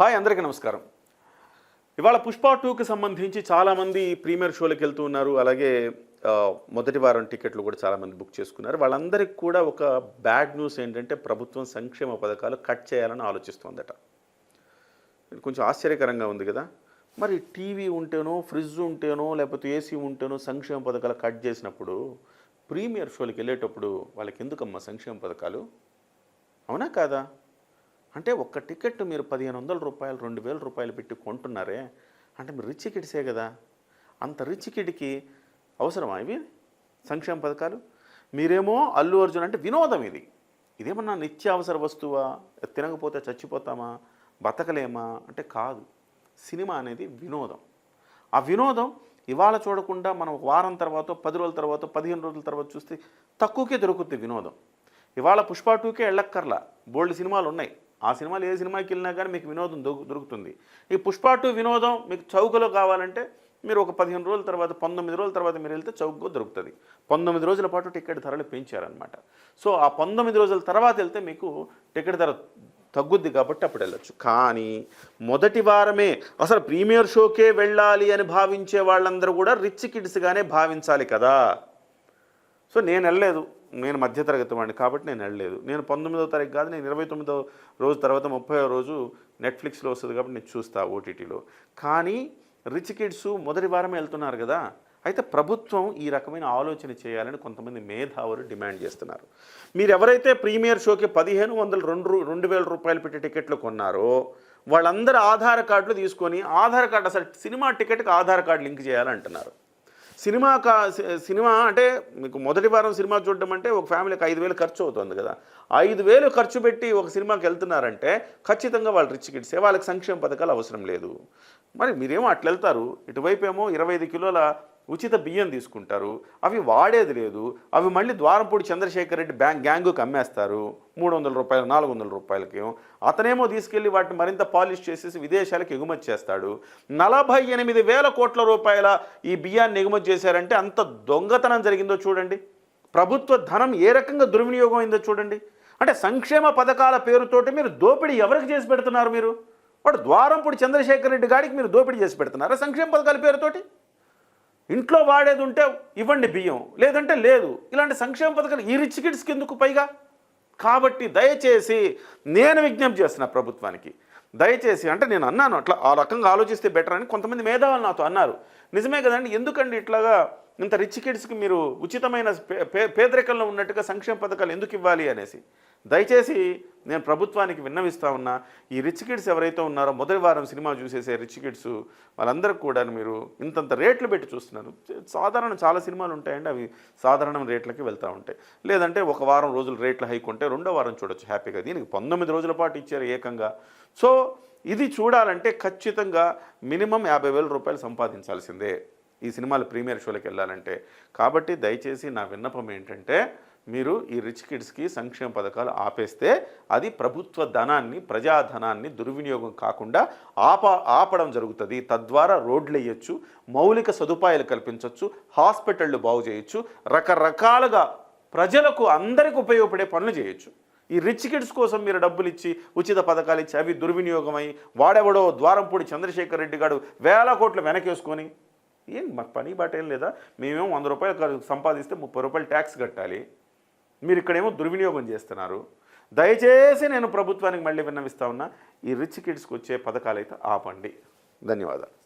Hi అందరికీ నమస్కారం. ఇవాళ పుష్ప టూకి సంబంధించి చాలామంది ప్రీమియర్ షోలకు వెళ్తూ ఉన్నారు. అలాగే మొదటి వారం టికెట్లు కూడా చాలామంది బుక్ చేసుకున్నారు. వాళ్ళందరికీ కూడా ఒక బ్యాడ్ న్యూస్ ఏంటంటే ప్రభుత్వం సంక్షేమ పథకాలు కట్ చేయాలని ఆలోచిస్తోందట. కొంచెం ఆశ్చర్యకరంగా ఉంది కదా? మరి టీవీ ఉంటేనో ఫ్రిడ్జ్ ఉంటేనో లేకపోతే ఏసీ ఉంటేనో సంక్షేమ పథకాలు కట్ చేసినప్పుడు ప్రీమియర్ షోలకు వెళ్ళేటప్పుడు వాళ్ళకి ఎందుకమ్మా సంక్షేమ పథకాలు? అవునా కాదా? అంటే ఒక్క టికెట్ మీరు పదిహేను వందల రూపాయలు రెండు వేల రూపాయలు పెట్టి కొంటున్నారే అంటే మీరు రిచ్ కిడ్సే కదా. అంత రిచ్ కిడ్కి అవసరమా ఇవి సంక్షేమ పథకాలు? మీరేమో అల్లు అర్జున్ అంటే వినోదం ఇది. ఇదేమన్నా నిత్యావసర వస్తువా? తినకపోతే చచ్చిపోతామా? బతకలేమా? అంటే కాదు. సినిమా అనేది వినోదం. ఆ వినోదం ఇవాళ చూడకుండా మనం ఒక వారం తర్వాత పది రోజుల తర్వాత పదిహేను రోజుల తర్వాత చూస్తే తక్కువకే దొరుకుతుంది వినోదం. ఇవాళ పుష్ప టూకే వెళ్ళక్కర్లా బోల్డ్ సినిమాలు ఉన్నాయి ఆ సినిమాలు ఏ సినిమాకి వెళ్ళినా కానీ మీకు వినోదం దొరుకుతుంది. ఈ పుష్ప టూ వినోదం మీకు చౌకలో కావాలంటే మీరు ఒక పదిహేను రోజుల తర్వాత పంతొమ్మిది రోజుల తర్వాత మీరు వెళ్తే చౌకగా దొరుకుతుంది. పంతొమ్మిది రోజుల పాటు టికెట్ ధరలు పెంచారనమాట సో ఆ పంతొమ్మిది రోజుల తర్వాత వెళ్తే మీకు టికెట్ ధర తగ్గుద్ది కాబట్టి అప్పుడు వెళ్ళొచ్చు. కానీ మొదటి వారమే అసలు ప్రీమియర్ షోకే వెళ్ళాలి అని భావించే వాళ్ళందరూ కూడా రిచ్ కిడ్స్గానే భావించాలి కదా. సో నేను వెళ్ళలేదు. నేను మధ్యతరగతి వాడిని కాబట్టి నేను వెళ్ళలేదు. నేను పంతొమ్మిదవ తారీఖు కాదు నేను ఇరవై తొమ్మిదవ రోజు తర్వాత ముప్పై రోజు నెట్ఫ్లిక్స్లో వస్తుంది కాబట్టి నేను చూస్తా ఓటీటీలో. కానీ రిచ్ కిడ్స్ మొదటి వారమే వెళ్తున్నారు కదా అయితే ప్రభుత్వం ఈ రకమైన ఆలోచన చేయాలని కొంతమంది మేధావులు డిమాండ్ చేస్తున్నారు. మీరు ఎవరైతే ప్రీమియర్ షోకి పదిహేను వందలు రెండు రెండు వేల రూపాయలు పెట్టి టికెట్లు కొన్నారో వాళ్ళందరూ ఆధార్ కార్డులు తీసుకొని ఆధార్ కార్డు అసలు సినిమా టికెట్కి ఆధార్ కార్డు లింక్ చేయాలంటున్నారు. సినిమా కా సినిమా అంటే మీకు మొదటి వారం సినిమా చూడడం అంటే ఒక ఫ్యామిలీకి ఐదు వేలు ఖర్చు అవుతుంది కదా. ఐదు వేలు ఖర్చు పెట్టి ఒక సినిమాకి వెళ్తున్నారంటే ఖచ్చితంగా వాళ్ళు రిచ్ కిడ్సే వాళ్ళకి సంక్షేమ పథకాలు అవసరం లేదు. మరి మీరేమో అట్లా వెళ్తారు ఇటువైపు ఏమో ఇరవై ఐదు కిలోల ఉచిత బియ్యం తీసుకుంటారు అవి వాడేది లేదు అవి మళ్ళీ ద్వారంపూడి చంద్రశేఖర్ రెడ్డి బ్యాంక్ గ్యాంగుకి అమ్మేస్తారు మూడు వందల రూపాయలు నాలుగు వందల రూపాయలకి అతనేమో తీసుకెళ్ళి వాటిని మరింత పాలిష్ చేసేసి విదేశాలకు ఎగుమతి చేస్తాడు. నలభై ఎనిమిది వేల కోట్ల రూపాయల ఈ బియ్యాన్ని ఎగుమతి చేశారంటే అంత దొంగతనం జరిగిందో చూడండి. ప్రభుత్వ ధనం ఏ రకంగా దుర్వినియోగం అయిందో చూడండి. అంటే సంక్షేమ పథకాల పేరుతోటి మీరు దోపిడీ ఎవరికి చేసి పెడుతున్నారు మీరు? వాడు ద్వారంపూడి చంద్రశేఖర్ రెడ్డి గాడికి మీరు దోపిడీ చేసి పెడుతున్నారా సంక్షేమ పథకాల పేరుతోటి? ఇంట్లో వాడేది ఉంటే ఇవ్వండి బియ్యం లేదంటే లేదు. ఇలాంటి సంక్షేమ పథకాలు ఈ రిచ్ కిడ్స్కి ఎందుకు పైగా? కాబట్టి దయచేసి నేను విజ్ఞప్తి చేస్తున్నా ప్రభుత్వానికి దయచేసి అంటే నేను అన్నాను అట్లా ఆ రకంగా ఆలోచిస్తే బెటర్ అని కొంతమంది మేధావులు నాతో అన్నారు. నిజమే కదండి ఎందుకండి ఇట్లాగా ఇంత రిచ్ కిడ్స్కి మీరు ఉచితమైన పే- పే- పేదరికంలో ఉన్నట్టుగా సంక్షేమ పథకాలు ఎందుకు ఇవ్వాలి అనేసి? దయచేసి నేను ప్రభుత్వానికి విన్నవిస్తా ఉన్నా ఈ రిచ్ కిడ్స్ ఎవరైతే ఉన్నారో మొదటి వారం సినిమా చూసేసే రిచ్ కిడ్స్ వాళ్ళందరూ కూడా మీరు ఇంతంత రేట్లు పెట్టి చూస్తున్నారు సాధారణ చాలా సినిమాలు ఉంటాయండి అవి సాధారణ రేట్లకి వెళ్తూ ఉంటాయి. లేదంటే ఒక వారం రోజులు రేట్లు హైక్ ఉంటే రెండో వారం చూడొచ్చు హ్యాపీగా. దీనికి పంతొమ్మిది రోజుల పాటు ఇచ్చారు ఏకంగా. సో ఇది చూడాలంటే ఖచ్చితంగా మినిమం యాభై వేల రూపాయలు సంపాదించాల్సిందే. ఈ సినిమాలు ప్రీమియర్ షోలకు వెళ్ళాలంటే. కాబట్టి దయచేసి నా విన్నపం ఏంటంటే మీరు ఈ రిచ్ కిడ్స్కి సంక్షేమ పథకాలు ఆపేస్తే అది ప్రభుత్వ ధనాన్ని ప్రజాధనాన్ని దుర్వినియోగం కాకుండా ఆప ఆపడం జరుగుతుంది. తద్వారా రోడ్లు వేయచ్చు మౌలిక సదుపాయాలు కల్పించవచ్చు హాస్పిటళ్ళు బాగు చేయొచ్చు రకరకాలుగా ప్రజలకు అందరికి ఉపయోగపడే పనులు చేయొచ్చు. ఈ రిచ్ కిడ్స్ కోసం మీరు డబ్బులు ఇచ్చి ఉచిత పథకాలు ఇచ్చి అవి దుర్వినియోగమై వాడెవడో ద్వారంపూడి చంద్రశేఖర్ రెడ్డి గారు వేల కోట్లు వెనకేసుకొని ఏం మాకు పని బాట ఏం లేదా? మేమేమో వంద రూపాయలు సంపాదిస్తే ముప్పై రూపాయలు ట్యాక్స్ కట్టాలి. మీరు ఇక్కడేమో దుర్వినియోగం చేస్తున్నారు. దయచేసి నేను ప్రభుత్వానికి మళ్ళీ విన్నవిస్తా ఉన్నా ఈ రిచ్ కిడ్స్కి వచ్చే పథకాలు అయితే ఆపండి. ధన్యవాదాలు.